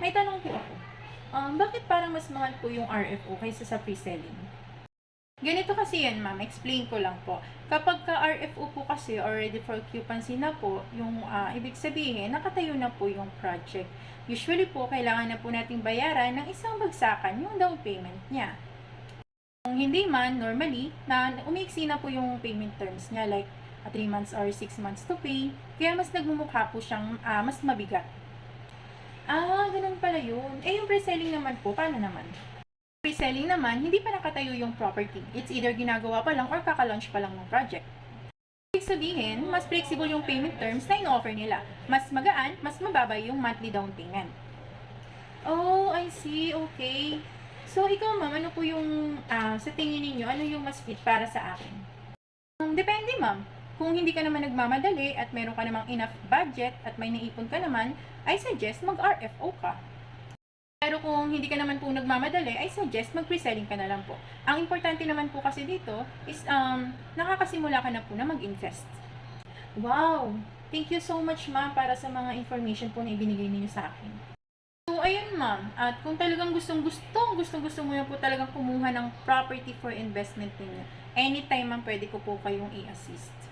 may tanong po ako. Um, bakit parang mas mahal po yung RFO kaysa sa pre-selling? Ganito kasi yan, ma'am. Explain ko lang po. Kapag ka RFO po kasi, or ready for occupancy na po, yung ah, ibig sabihin, nakatayo na po yung project. Usually po, kailangan na po nating bayaran ng isang bagsakan yung down payment niya. Kung hindi man, normally, na umiiksi na po yung payment terms niya, like 3 months or 6 months to pay, kaya mas nagmumukha po siyang ah, mas mabigat. Ah, ganun pala yun. Eh, yung pre-selling naman po, paano naman? Pre-selling naman, hindi pa nakatayo yung property. It's either ginagawa pa lang or kaka-launch pa lang ng project. Ibig sabihin, mas flexible yung payment terms na in-offer nila. Mas magaan, mas mababa yung monthly down payment. Oh, I see. Okay. So, ikaw ma'am, ano po yung, ah, sa tingin ninyo, ano yung mas fit para sa akin? Um, depende ma'am. Kung hindi ka naman nagmamadali at meron ka namang enough budget at may naipon ka naman, I suggest mag-RFO ka. Pero kung hindi ka naman po nagmamadali, I suggest mag-pre-selling ka na lang po. Ang importante naman po kasi dito is um, nakakasimula ka na po na mag-invest. Wow! Thank you so much ma'am para sa mga information po na ibinigay ninyo sa akin. So, ayun ma'am. At kung talagang gustong gustong gustong gusto mo na po talagang kumuha ng property for investment ninyo, anytime ma'am pwede ko po kayong i-assist.